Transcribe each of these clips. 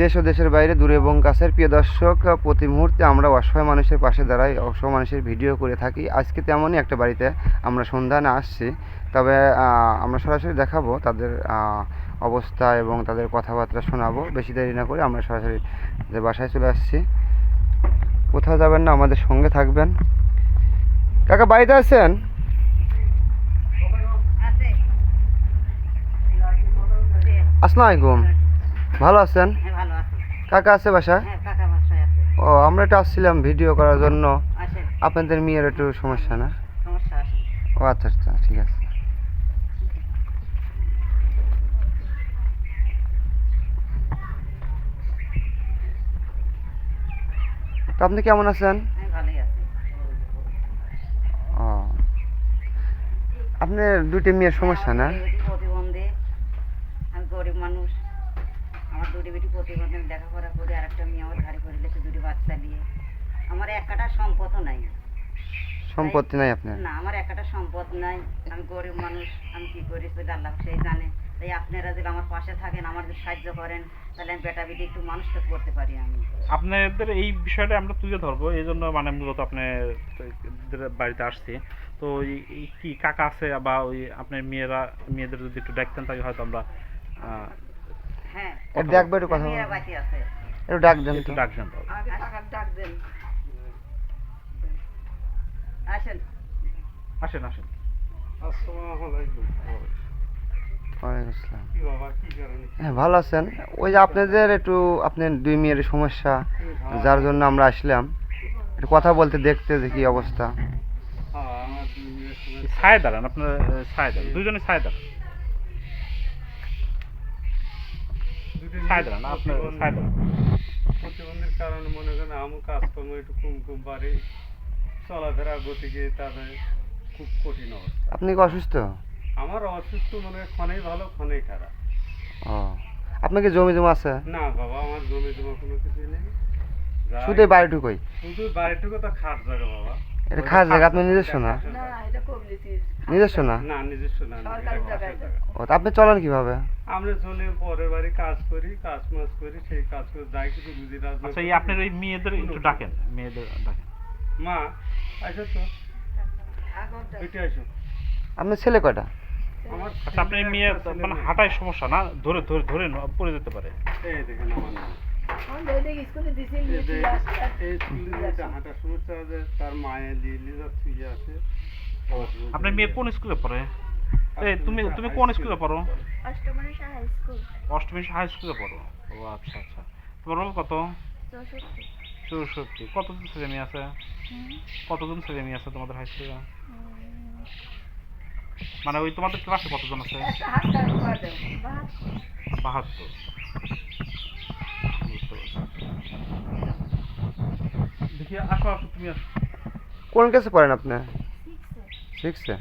দেশ ও দেশের বাইরে দূরে এবং কাছের প্রিয় দর্শক প্রতি মুহূর্তে আমরা অসহায় মানুষের পাশে দাঁড়াই অসহায় মানুষের ভিডিও করে থাকি। আজকে তেমনই একটা বাড়িতে আমরা সন্ধানে আসছি তবে আমরা সরাসরি দেখাবো তাদের অবস্থা এবং তাদের কথাবার্তা শোনাবো। বেশি দেরি না করে আমরা সরাসরি যে বাসায় চলে আসছি। কোথাও যাবেন না আমাদের সঙ্গে থাকবেন। কাকা বাড়িতে আছেন? আছে। আসসালামু আলাইকুম। ভালো আছেন? কাকা আছে বাসায়? হ্যাঁ ও আমরা একটু আসছিলাম ভিডিও করার জন্য। আপনাদের মেয়ের একটু সমস্যা না? ও আচ্ছা আচ্ছা ঠিক আছে। তো আপনি কেমন আছেন? আপনার দুটি মেয়ের সমস্যা না আমার দুটি বেটি প্রতিবন্ধী আমি গরিব মানুষ আমার দুটি বেটি প্রতিবন্ধী আমি লেখাপড়া করি আর একটা মেয়ে আমার ঘাড়ি করে দুটি বাচ্চা নিয়ে আমার একটা সম্পদও নাই। সম্পত্তি নাই আপনার? না আমার একটা সম্পদ নাই। আমি গরিব মানুষ আমি কি করি সেটা আল্লাহ সেই জানে। তাই আপনারা যদি আমার পাশে থাকেন আমার যদি সাহায্য করেন তাহলে আমি বেটা বেটি একটু মানুষটা করতে পারি আমি। আপনাদের এই বিষয়টা আমরা তুলে ধরবো এই জন্য মানে মূলত আপনাদের বাড়িতে আসছি। তো কি কাকা আছে বা ওই আপনার মেয়েরা মেয়েদের যদি একটু দেখতেন তাহলে হয়তো আমরা হ্যাঁ একটু দেখবে একটু কথা একটু ডাক দেন একটু ডাক দেন। আসেন। আসেন হ্যাঁ ভালো আছেন? ওই যে আপনাদের একটু আপনার দুই মেয়ের সমস্যা যার জন্য আমরা আসলাম। একটু কথা বলতে দেখতে যে কি অবস্থা। হ্যাঁ ছায় দাঁড়ান আপনার ছায় দাঁড়ান। দুজনে ছায় দাঁড়ান। আপনার ছায় প্রতিবন্ধীর কারণে মনে করেন আমার কাজকর্ম একটু কম কম পারে চলাফেরা গতিকে তাদের খুব কঠিন অবস্থা। আপনি কি অসুস্থ? আমার অসুস্থ মনে হয় ক্ষণেই ভালো ক্ষণেই খারাপ। ও। আপনার কি জমি জমা আছে? না বাবা আমার জমি জমা কোনো কিছু নেই। শুধু বাড়িটুকুই? শুধু বাড়িটুকু তো খাট জায়গা বাবা। এটা খাস জায়গা আপনার নিজস্ব না? নিজস্ব না? না নিজস্ব না না। ও তা আপনি চলেন কীভাবে? আমরা চলে পরের বাড়ি কাজ করি কাজ মাজ করি সেই কাজ করে যাই কিছু বুঝি রাজ আচ্ছা এই আপনার ওই মেয়েদের একটু ডাকেন মেয়েদের ডাকেন। মা আসো তো। এটা আসো। আপনার ছেলে কয়টা? আমার আচ্ছা আপনার এই মেয়ে মানে হাঁটায় সমস্যা না? ধরে ধরে ধরে ন- পড়ে যেতে পারে। এই দেখেন আমার আপনার মেয়ে কোন স্কুলে পড়ে এই তুমি তুমি কোন স্কুলে পড়ো অষ্টমী হাই স্কুল পড়ো ও আচ্ছা আচ্ছা তোমার রোল কত চৌষট্টি চৌষট্টি কতজন ছেলে মেয়ে আছে কতজন ছেলে মেয়ে আছে তোমাদের হাই স্কুলে মানে ওই তোমাদের ক্লাসে কতজন আছে বাহাত্তর বুঝতে পারছি। দেখি আসো আসো তুমি আসো। কোন ক্লাসে পড়েন আপনি? সিক্সে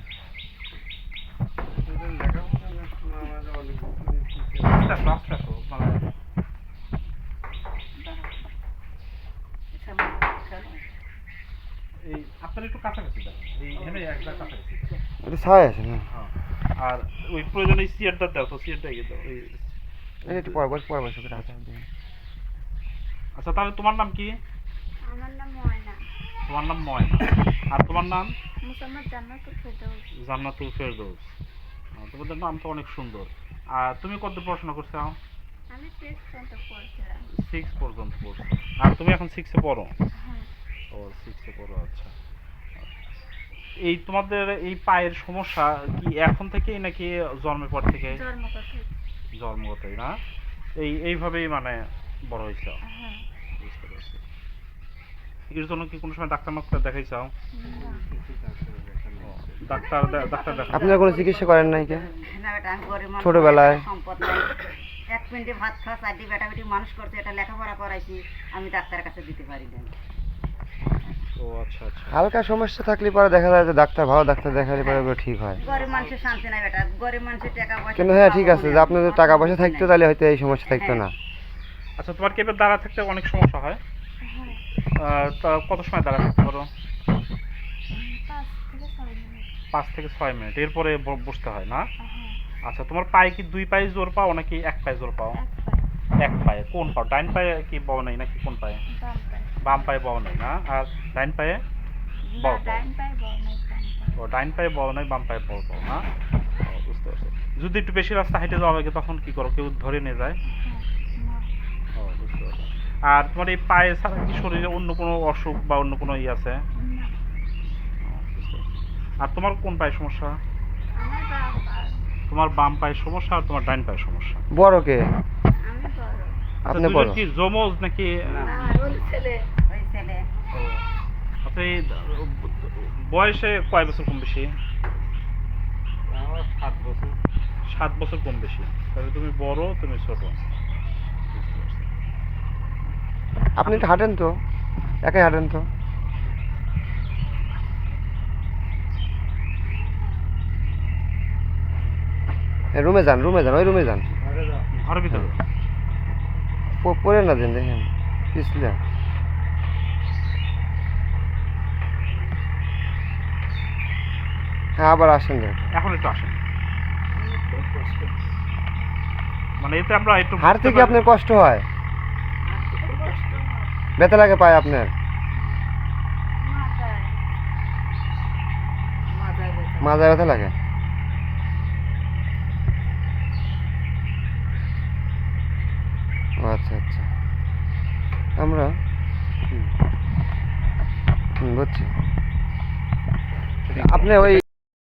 আপনার একটু কাছাকাছি। এটা ছায় আছে না? হ্যাঁ। আর ওই প্রয়োজনে সিয়ারটা দাও তো সিয়ারটা এগিয়ে দাও। এই এই একটু পর বস পর বস আচ্ছা তাহলে তোমার নাম কি? আমার নাম ময়না। তোমার নাম ময়না। আর তোমার নাম? মুসাম্মদ জান্নাতুল ফেরদৌস। জান্নাতুল ফেরদৌস। তোমাদের নাম তো অনেক সুন্দর। আর তুমি কত পড়াশোনা করছ আমি পর্যন্ত পড়ছিলাম। সিক্স পর্যন্ত পড়ছো। আর তুমি এখন সিক্সে পড়ো? হ্যাঁ। ও সিক্সে পড়ো আচ্ছা। এই তোমাদের এই পায়ের সমস্যা কি এখন থেকেই নাকি জন্মের পর থেকে? জন্মগত জন্মগতই না? এই এইভাবেই মানে বড় হয়েছে? হ্যাঁ। বুঝতে পারছি। এর জন্য কি কোনো সময় ডাক্তার মাক্তার দেখাইছাও? ডাক্তার। ডাক্তার দেখা আপনারা কোনো চিকিৎসা করেন নাই কে? না বেটা আমি গরিব মানুষ, ছোটবেলায়? সম্পদ নাই। এক মিনিটে ভাত খাওয়া চারটি বেটা বেটি মানুষ করছে এটা লেখাপড়া করাইছি আমি ডাক্তারের কাছে দিতে পারি না ও আচ্ছা আচ্ছা। হালকা সমস্যা থাকলে পরে দেখা যায় যে ডাক্তার ভালো ডাক্তার দেখালে পরে ওগুলো ঠিক হয়। গরিব মানুষের শান্তি নাই বেটা গরিব মানুষের টাকা পয়সা কিন্তু হ্যাঁ ঠিক আছে যে আপনার যদি টাকা পয়সা থাকতো তাহলে হয়তো এই সমস্যা থাকতো না। আচ্ছা তোমার কি দাঁড়া থাকতে অনেক সমস্যা হয় হ্যাঁ? তা কত সময় দাঁড়া থাকতে পারো? পাঁচ থেকে ছয় মিনিট। এরপরে বসতে হয়, না? আচ্ছা তোমার পায়ে কি দুই পায়ে জোর পাও নাকি এক পায়ে জোর পাও? এক পায়ে। কোন পাও? ডাইন পায়ে কি বউ নেই নাকি কোন পায়ে? বাম পায়ে বউ নেই, না? আর ডাইন পায়ে বাম ও ডাইন পায়ে বল নাই, বাম পায়ে বল পাও, না? বুঝতে পারছি। যদি একটু বেশি রাস্তা হেঁটে যাওয়া লাগে, তখন কি করো? কেউ ধরে নিয়ে যায়? ও, বুঝতে পারছি। আর তোমার এই পায়ে ছাড়া কি শরীরে অন্য কোনো অসুখ বা অন্য কোনো ইয়ে আছে। আর তোমার কোন পায়ে সমস্যা? তোমার বাম পায়ে সমস্যা আর তোমার ডাইন পায়ে সমস্যা। বড় কে? আমি বড় আচ্ছা, আপনি বড়। কি জমজ নাকি? ওই ছেলে ওই ছেলে আপনি বয়সে কয় বছর কম বেশি? আমার সাত বছর। সাত বছর কম বেশি। তাহলে তুমি বড় তুমি ছোট। আপনি একটু হাঁটেন তো একাই হাঁটেন তো। রুমে যান রুমে যান ওই রুমে যান। ঘরের ভিতরে? পরে না দেন দেখেন পিছলে হ্যাঁ আবার আসেন এখন একটু আসেন। মানে এতে আমরা একটু বুঝতে থেকে আপনার কষ্ট হয়? ব্যথা লাগে পায় আপনার? মাথায় ব্যথা। মাজায় ব্যথা লাগে। আচ্ছা আচ্ছা। আমরা বুঝছি। আপনি ওই